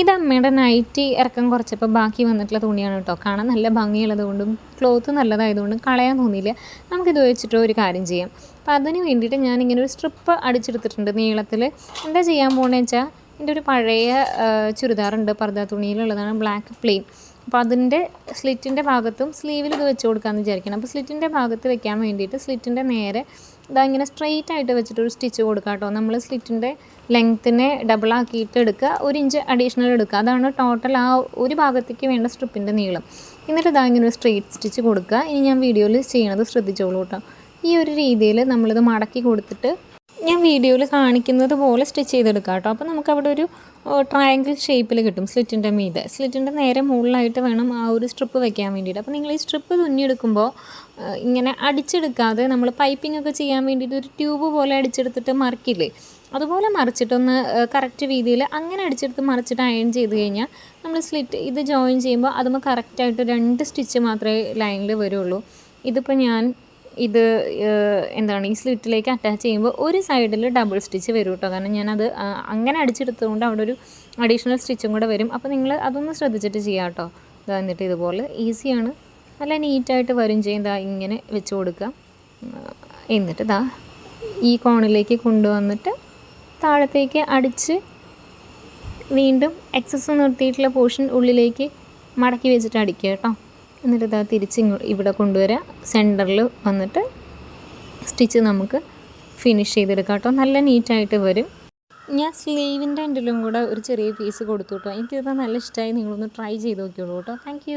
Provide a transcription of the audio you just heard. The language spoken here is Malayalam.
ഇത് അമ്മയുടെ നൈറ്റി ഇറക്കം കുറച്ചപ്പോൾ ബാക്കി വന്നിട്ടുള്ള തുണിയാണ് കേട്ടോ. കാണാൻ നല്ല ഭംഗിയുള്ളതുകൊണ്ടും ക്ലോത്ത് നല്ലതായതുകൊണ്ടും കളയാൻ തോന്നിയില്ല. നമുക്കിത് വെച്ചിട്ട് ഒരു കാര്യം ചെയ്യാം. അപ്പോൾ അതിന് വേണ്ടിയിട്ട് ഞാനിങ്ങനെ ഒരു സ്ട്രിപ്പ് അടിച്ചെടുത്തിട്ടുണ്ട് നീളത്തിൽ എന്താ ചെയ്യാൻ പോകുന്നത് വെച്ചാൽ എന്റെ ഒരു പഴയ ചുരിദാറുണ്ട്. പർദ്ദ തുണിയിലുള്ളതാണ് ബ്ലാക്ക് പ്ലെയിൻ. അപ്പോൾ അതിന്റെ സ്ലിറ്റിന്റെ ഭാഗത്തും സ്ലീവിൽ ഇത് വെച്ച് കൊടുക്കാമെന്ന് വിചാരിക്കണം. അപ്പോൾ സ്ലിറ്റിന്റെ ഭാഗത്ത് വെക്കാൻ വേണ്ടിയിട്ട് സ്ലിറ്റിന്റെ നേരെ ഇതാ ഇങ്ങനെ സ്ട്രെയിറ്റ് ആയിട്ട് വെച്ചിട്ട് ഒരു സ്റ്റിച്ച് കൊടുക്കുക കേട്ടോ നമ്മൾ സ്ലിറ്റിന്റെ ലെങ്ത്തിനെ ഡബിൾ ആക്കിയിട്ട് എടുക്കുക. ഒരു ഇഞ്ച് അഡീഷണൽ എടുക്കുക. അതാണ് ടോട്ടൽ ആ ഒരു ഭാഗത്തേക്ക് വേണ്ട സ്ട്രിപ്പിന്റെ നീളം. എന്നിട്ട് ഇതാ ഇങ്ങനെ ഒരു സ്ട്രെയിറ്റ് സ്റ്റിച്ച് കൊടുക്കുക. ഇനി ഞാൻ വീഡിയോയിൽ ചെയ്യണത് ശ്രദ്ധിച്ചോളൂ കേട്ടോ ഈ ഒരു രീതിയിൽ നമ്മളിത് മടക്കി കൊടുത്തിട്ട് വീഡിയോയിൽ കാണിക്കുന്നത് പോലെ സ്റ്റിച്ച് ചെയ്തെടുക്കാം കേട്ടോ. അപ്പോൾ നമുക്കവിടെ ഒരു ട്രയാങ്കിൾ ഷേപ്പിൽ കിട്ടും സ്ലിറ്റിന്റെ മീതെ. സ്ലിറ്റിന്റെ നേരെ മുകളിലായിട്ട് വേണം ആ ഒരു സ്ട്രിപ്പ് വെക്കാൻ വേണ്ടിയിട്ട്. അപ്പോൾ നിങ്ങൾ ഈ സ്ട്രിപ്പ് തുന്നിയെടുക്കുമ്പോൾ ഇങ്ങനെ അടിച്ചെടുക്കാതെ നമ്മൾ പൈപ്പിംഗ് ഒക്കെ ചെയ്യാൻ വേണ്ടിയിട്ട് ഒരു ട്യൂബ് പോലെ അടിച്ചെടുത്തിട്ട് മറിക്കില്ലേ? അതുപോലെ മറിച്ചിട്ടൊന്ന് കറക്റ്റ് രീതിയിൽ അങ്ങനെ അടിച്ചെടുത്ത് മറിച്ചിട്ട് അയൺ ചെയ്ത് കഴിഞ്ഞാൽ നമ്മൾ സ്ലിറ്റ് ഇത് ജോയിൻ ചെയ്യുമ്പോൾ അതുമ്പോൾ കറക്റ്റായിട്ട് രണ്ട് സ്റ്റിച്ച് മാത്രമേ ലൈനിൽ വരുള്ളൂ. ഇതിപ്പോൾ ഞാൻ ഇത് എന്താണ് ഈ സ്ലിറ്റിലേക്ക് അറ്റാച്ച് ചെയ്യുമ്പോൾ ഒരു സൈഡിൽ ഡബിൾ സ്റ്റിച്ച് വരും കേട്ടോ കാരണം ഞാനത് അങ്ങനെ അടിച്ചെടുത്തതുകൊണ്ട് അവിടെ ഒരു അഡീഷണൽ സ്റ്റിച്ചും കൂടെ വരും. അപ്പോൾ നിങ്ങൾ അതൊന്ന് ശ്രദ്ധിച്ചിട്ട് ചെയ്യാം കേട്ടോ ഇതാ എന്നിട്ട് ഇതുപോലെ ഈസിയാണ് നല്ല നീറ്റായിട്ട് വരും ചെയ്യും. ഇതാ ഇങ്ങനെ വെച്ച് കൊടുക്കുക എന്നിട്ട് ഇതാ ഈ കോണിലേക്ക് കൊണ്ടുവന്നിട്ട് താഴത്തേക്ക് അടിച്ച് വീണ്ടും എക്സസ് നിർത്തിയിട്ടുള്ള പോർഷൻ ഉള്ളിലേക്ക് മടക്കി വെച്ചിട്ട് അടിക്കുക കേട്ടോ എന്നിട്ട് ഇതാ തിരിച്ച് ഇവിടെ കൊണ്ടുവരിക സെന്ററിൽ വന്നിട്ട് സ്റ്റിച്ച് നമുക്ക് ഫിനിഷ് ചെയ്തെടുക്കാം കേട്ടോ. നല്ല നീറ്റായിട്ട് വരും. ഞാൻ സ്ലീവിന്റെ എൻഡിലും കൂടെ ഒരു ചെറിയ പീസ് കൊടുത്തു കേട്ടോ. എനിക്കിത് നല്ല ഇഷ്ടമായി നിങ്ങളൊന്ന് ട്രൈ ചെയ്ത് നോക്കിയോളൂ കേട്ടോ. താങ്ക്